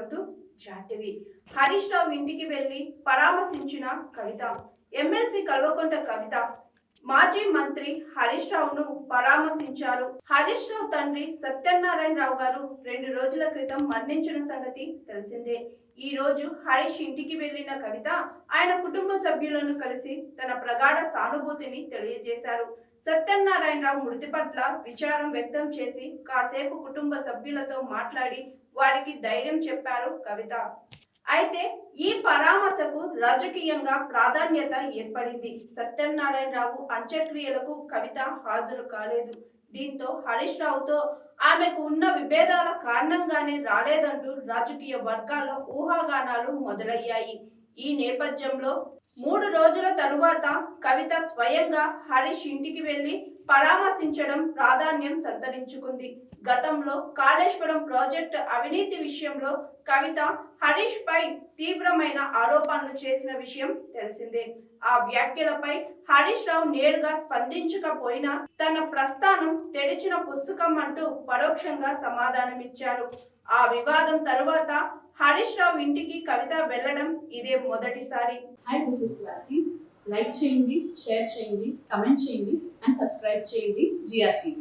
అంటూ జాటివి హరీష్ రావు ఇంటికి వెళ్ళి పరామర్శించిన కవిత ఎమ్మెల్సీ కల్వకుంట కవిత మాజీ మంత్రి హరీష్ రావును పరామర్శించారు. హరీష్ రావు తండ్రి సత్యనారాయణ రావు గారు రెండు రోజుల క్రితం మరణించిన సంగతి తెలిసిందే. ఈ రోజు హరీష్ ఇంటికి వెళ్ళిన కవిత ఆయన కుటుంబ సభ్యులను కలిసి తన ప్రగాఢ సానుభూతిని తెలియజేశారు. సత్యనారాయణరావు మృతి పట్ల విచారం వ్యక్తం చేసి కాసేపు కుటుంబ సభ్యులతో మాట్లాడి వారికి ధైర్యం చెప్పారు కవిత. అయితే ఈ పరామర్శకు రాజకీయంగా ప్రాధాన్యత ఏర్పడింది. సత్యనారాయణరావు అంత్యక్రియలకు కవిత హాజరు కాలేదు. దీంతో హరీష్ రావుతో ఆమెకు ఉన్న విభేదాల కారణంగానే రాలేదంటూ రాజకీయ వర్గాల్లో ఊహాగానాలు మొదలయ్యాయి. ఈ నేపథ్యంలో మూడు రోజుల తరువాత కవిత స్వయంగా హరీష్ ఇంటికి వెళ్ళి పరామర్శించడం ప్రాధాన్యం సంతరించుకుంది. గతంలో కాళేశ్వరం ప్రాజెక్ట్ అవినీతి విషయంలో కవిత హరీష్ పై తీవ్రమైన ఆరోపణలు చేసిన విషయం తెలిసిందే. ఆ వ్యాఖ్యలపై హరీష్ రావు నేరుగా స్పందించకపోయినా తన ప్రస్థానం తెరిచిన పుస్తకం అంటూ పరోక్షంగా సమాధానమిచ్చారు. ఆ వివాదం తరువాత హరీష్ రావు ఇంటికి కవిత వెళ్ళడం ఇదే మొదటిసారి. Hi this is Swathi like చేయండి షేర్ చేయండి కమెంట్ చేయండి అండ్ సబ్స్క్రైబ్ చేయండి జిఆర్టీ